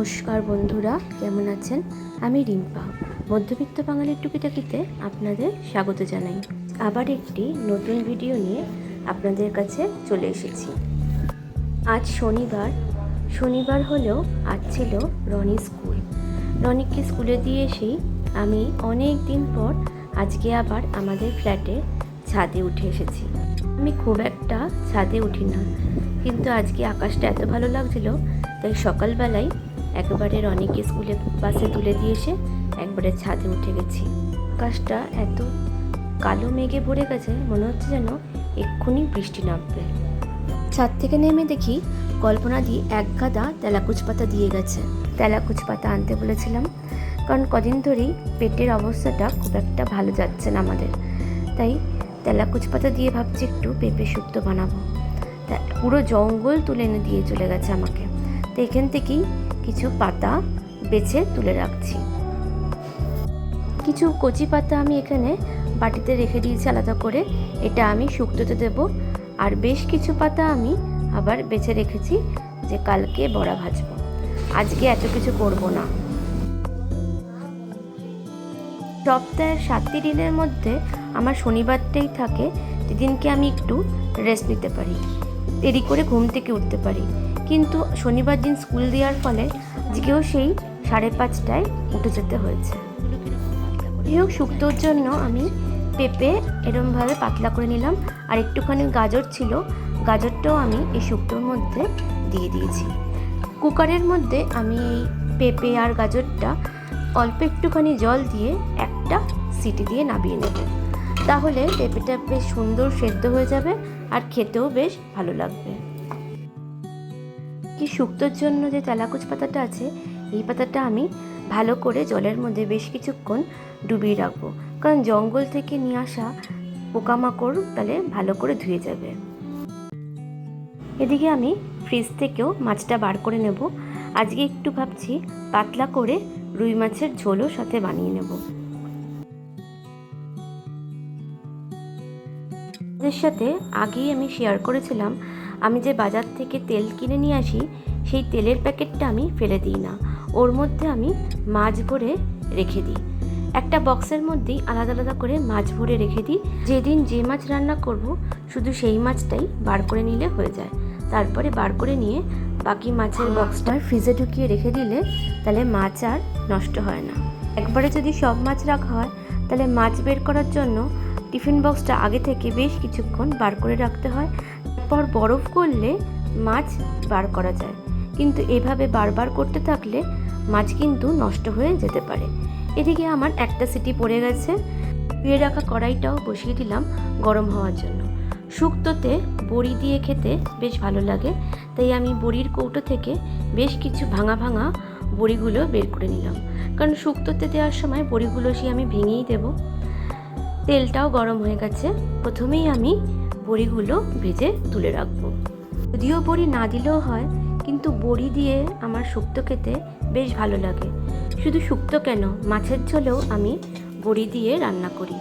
নমস্কার বন্ধুরা, কেমন আছেন? আমি রিম্পা। মধ্যবিত্ত বাঙালির টুকিটাকিতে আপনাদের স্বাগত জানাই। আবার একটি নতুন ভিডিও নিয়ে আপনাদের কাছে চলে এসেছি। আজ শনিবার। শনিবার হলেও আজ ছিল রনি স্কুল। রনিকে স্কুলে দিয়ে এসেই আমি অনেক দিন পর আজকে আবার আমাদের ফ্ল্যাটে ছাদে উঠে এসেছি। আমি খুব একটা ছাদে উঠি না, কিন্তু আজকে আকাশটা এত ভালো লাগছিল, তাই সকালবেলায় একবারে রনিকে স্কুলে বাসে তুলে দিয়ে এসে একবারে ছাদে উঠে গেছি। আকাশটা এত কালো মেঘে ভরে গেছে, মনে হচ্ছে যেন এক্ষুনি বৃষ্টি নামবে। ছাদ থেকে নেমে দেখি কল্পনা দি এক গাদা তেলাকুচ পাতা দিয়ে গেছে। তেলাকুচ পাতা আনতে বলেছিলাম, কারণ কদিন ধরেই পেটের অবস্থাটা খুব একটা ভালো যাচ্ছে না আমাদের। তাই তেলাকুচ পাতা দিয়ে ভাবছি একটু পেঁপে শুক্তো বানাবো। তা পুরো জঙ্গল তুলে এনে দিয়ে চলে গেছে আমাকে। তো এখান থেকেই কিছু পাতা বেছে তুলে রাখছি। কিছু কচি পাতা আমি এখানে বাটিতে রেখে দিয়েছি আলাদা করে। এটা আমি শুক্তোতে দেব। আর বেশ কিছু পাতা আমি আবার বেছে রেখেছি যে কালকে বড়া ভাজবো। আজকে এত কিছু করব না। সপ্তাহের সাতটি দিনের মধ্যে আমার শনিবারটাই থাকে। যেদিনকে আমি একটু রেস্ট নিতে পারি। দেরি করে ঘুম থেকে উঠতে পারি। কিন্তু শনিবার দিন স্কুল দেওয়ার ফলে আজকেও সেই সাড়ে পাঁচটায় উঠে যেতে হয়েছে। যাই হোক, শুক্তোর জন্য আমি পেঁপে এরমভাবে পাতলা করে নিলাম। আর একটুখানি গাজর ছিল, গাজরটাও আমি এই শুক্তোর মধ্যে দিয়ে দিয়েছি। কুকারের মধ্যে আমি এই পেঁপে আর গাজরটা অল্প একটুখানি জল দিয়ে একটা সিটি দিয়ে নামিয়ে নেব। তাহলে পেঁপেটা বেশ সুন্দর সেদ্ধ হয়ে যাবে আর খেতেও বেশ ভালো লাগবে। কি শুক্তোর জন্য যে তেলাকুচ পাতাটা আছে, এই পাতাটা আমি ভালো করে জলের মধ্যে বেশ কিছুক্ষণ ডুবিয়ে রাখব। কারণ জঙ্গল থেকে নিয়ে আসা পোকামাকড় তাহলে ভালো করে ধুয়ে যাবে। এদিকে আমি ফ্রিজ থেকেও মাছটা বার করে নেব। আজকে একটু ভাবছি পাতলা করে রুই মাছের ঝোলও সাথে বানিয়ে নেব। সাথে আগেই আমি শেয়ার করেছিলাম আমি যে বাজার থেকে তেল কিনে নিয়ে আসি, সেই তেলের প্যাকেটটা আমি ফেলে দিই না। ওর মধ্যে আমি মাছ ভরে রেখে দিই। একটা বক্সের মধ্যেই আলাদা আলাদা করে মাছ ভরে রেখে দিই। যেদিন যে মাছ রান্না করব, শুধু সেই মাছটাই বার করে নিলে হয়ে যায়। তারপরে বার করে নিয়ে বাকি মাছের বক্সটা ফ্রিজে ঢুকিয়ে রেখে দিলে তাহলে মাছ আর নষ্ট হয় না। একবারে যদি সব মাছ রাখা হয়, তাহলে মাছ বের করার জন্য টিফিন বক্সটা আগে থেকে বেশ কিছুক্ষণ বার করে রাখতে হয়। তারপর বরফ করলে মাছ বার করা যায়। কিন্তু এভাবে বারবার করতে থাকলে মাছ কিন্তু নষ্ট হয়ে যেতে পারে। এদিকে আমার একটা সিটি পড়ে গেছে। ধুয়ে রাখা কড়াইটাও বসিয়ে দিলাম গরম হওয়ার জন্য। শুক্তোতে বড়ি দিয়ে খেতে বেশ ভালো লাগে, তাই আমি বড়ির কৌটো থেকে বেশ কিছু ভাঙা ভাঙা বড়িগুলো বের করে নিলাম। কারণ শুক্তোতে দেওয়ার সময় বড়িগুলো সে আমি ভেঙেই দেব। তেলটাও গরম হয়ে গেছে। প্রথমেই আমি বড়িগুলো ভেজে তুলে রাখব। যদিও বড়ি না দিলেও হয়, কিন্তু বড়ি দিয়ে আমার শুক্তো খেতে বেশ ভালো লাগে। শুধু শুক্তো কেন? মাছের ঝোলেও আমি বড়ি দিয়ে রান্না করি।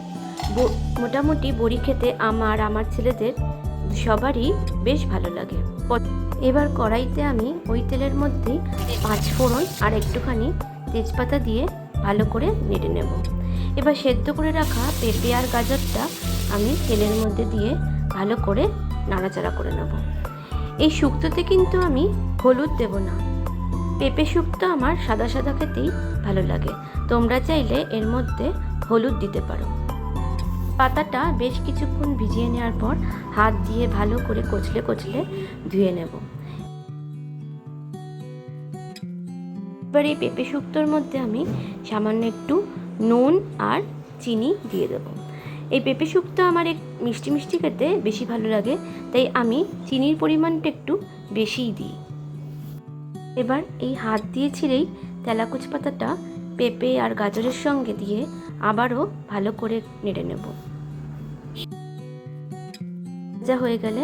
মোটামুটি বড়ি খেতে আমার আমার ছেলেদের সবারই বেশ ভালো লাগে। এবার কড়াইতে আমি ওই তেলের মধ্যেই পাঁচ ফোড়ন আর একটুখানি তেজপাতা দিয়ে ভালো করে নেড়ে নেব। এবার সেদ্ধ করে রাখা পেঁপে আর গাজরটা আমি তেলের মধ্যে দিয়ে ভালো করে নাড়াচাড়া করে নেব। এই শুক্তোতে কিন্তু আমি হলুদ দেব না। পেঁপে শুক্তো আমার সাদা সাদা খেতেই ভালো লাগে। তোমরা চাইলে এর মধ্যে হলুদ দিতে পারো। পাতাটা বেশ কিছুক্ষণ ভিজিয়ে নেওয়ার পর হাত দিয়ে ভালো করে কচলে কচলে ধুয়ে নেব। এবার এই পেঁপে শুক্তোর মধ্যে আমি সামান্য একটু নুন আর চিনি দিয়ে দেবো। এই পেঁপে শুক্তো আমার এক মিষ্টি মিষ্টি খেতে বেশি ভালো লাগে, তাই আমি চিনির পরিমাণটা একটু বেশিই দিই। এবার এই হাত দিয়ে ছিঁড়েই তেলাকুচ পাতাটা পেঁপে আর গাজরের সঙ্গে দিয়ে আবারও ভালো করে নেড়ে নেব। যা হয়ে গেলে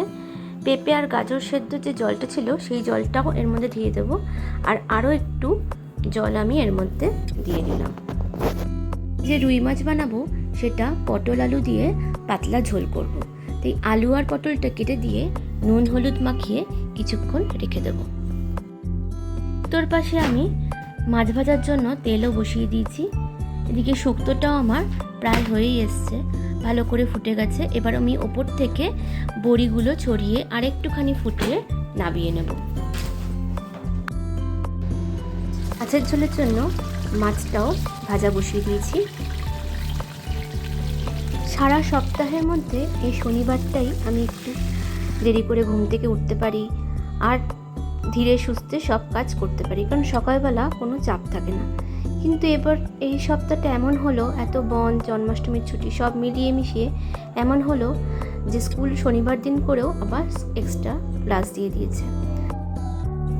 পেঁপে আর গাজর সেদ্ধ যে জলটা ছিল, সেই জলটাও এর মধ্যে দিয়ে দেবো, আর আরও একটু জল আমি এর মধ্যে দিয়ে দিলাম। যে রুই মাছ বানাবো সেটা পটল আলু দিয়ে পাতলা ঝোল করব। তাই আলু আর পটলটা কেটে দিয়ে নুন, হলুদ মাখিয়ে কিছুক্ষণ রেখে দেবো। শুক্তোর পাশে আমি মাছ ভাজার জন্য তেলও বসিয়ে দিয়েছি। এদিকে শুক্তোটাও আমার প্রায় হয়েই এসছে, ভালো করে ফুটে গেছে। এবার আমি ওপর থেকে বড়িগুলো ছড়িয়ে আরেকটুখানি ফুটিয়ে নাবিয়ে নেব। মাছের ঝোলের জন্য মাছটাও ভাজা বসিয়ে দিয়েছি। সারা সপ্তাহের মধ্যে এই শনিবারটাই আমি একটু দেরি করে ঘুম থেকে উঠতে পারি আর ধীরে সুস্থে সব কাজ করতে পারি, কারণ সকালবেলা কোনো চাপ থাকে না। কিন্তু এবার এই সপ্তাহটা এমন হলো, এত বন, জন্মাষ্টমীর ছুটি, সব মিলিয়ে মিশিয়ে এমন হলো যে স্কুল শনিবার দিন করেও আবার এক্সট্রা ক্লাস দিয়ে দিয়েছে।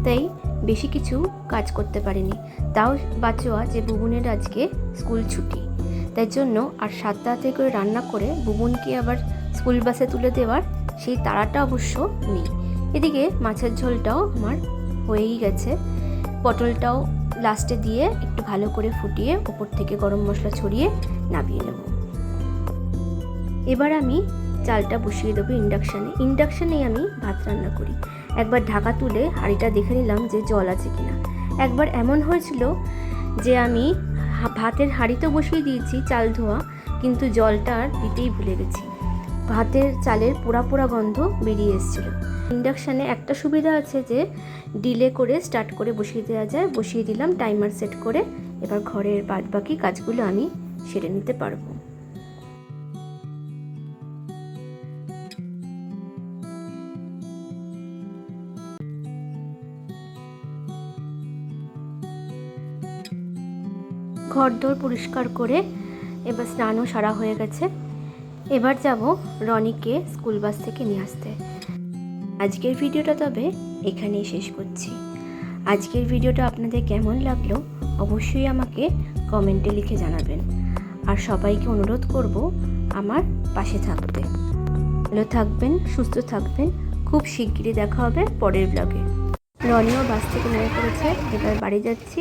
তাই বেশি কিছু কাজ করতে পারিনি। তাও বাঁচোয়া যে বুবুনের আজকে স্কুল ছুটি। তাই জন্য আর সাত তাড়াতাড়ি করে রান্না করে বুবুনকে আবার স্কুল বাসে তুলে দেওয়ার সেই তাড়াটা অবশ্য নেই। এদিকে মাছের ঝোলটাও আমার হয়েই গেছে। পটলটাও লাস্টে দিয়ে একটু ভালো করে ফুটিয়ে ওপর থেকে গরম মশলা ছড়িয়ে নামিয়ে নেব। এবার আমি চালটা বসিয়ে দেবো ইন্ডাকশানে ইন্ডাকশানেই আমি ভাত রান্না করি। একবার ঢাকা তুলে হাঁড়িটা দেখে নিলাম যে জল আছে কিনা। একবার এমন হয়েছিল যে আমি ভাতের হাঁড়িতে বসিয়ে দিয়েছি চাল ধোয়া, কিন্তু জলটা আর দিতেই ভুলে গেছি। ভাতের চালের পোড়া পোড়া গন্ধ বেরিয়ে এসেছিল। ইন্ডাকশানে একটা সুবিধা আছে যে, ডিলে করে স্টার্ট করে বসিয়ে দেওয়া যায়। বসিয়ে দিলাম টাইমার সেট করে, এবার ঘরের বাদ বাকি কাজগুলো আমি সেরে নিতে পারব। ঘরদোর পরিষ্কার করে এবার স্নানও সারা হয়ে গেছে। এবার যাব রনিকে স্কুল বাস থেকে নিয়ে আসতে। আজকের ভিডিওটা তবে এখানেই শেষ করছি। আজকের ভিডিওটা আপনাদের কেমন লাগল অবশ্যই আমাকে কমেন্টে লিখে জানাবেন। আর সবাইকে অনুরোধ করব আমার পাশে থাকতে। ভালো থাকবেন, সুস্থ থাকবেন। খুব শিগগিরই দেখা হবে পরের ব্লগে রনিও বাস থেকে নেমে পড়েছে, এবার বাড়ি যাচ্ছি।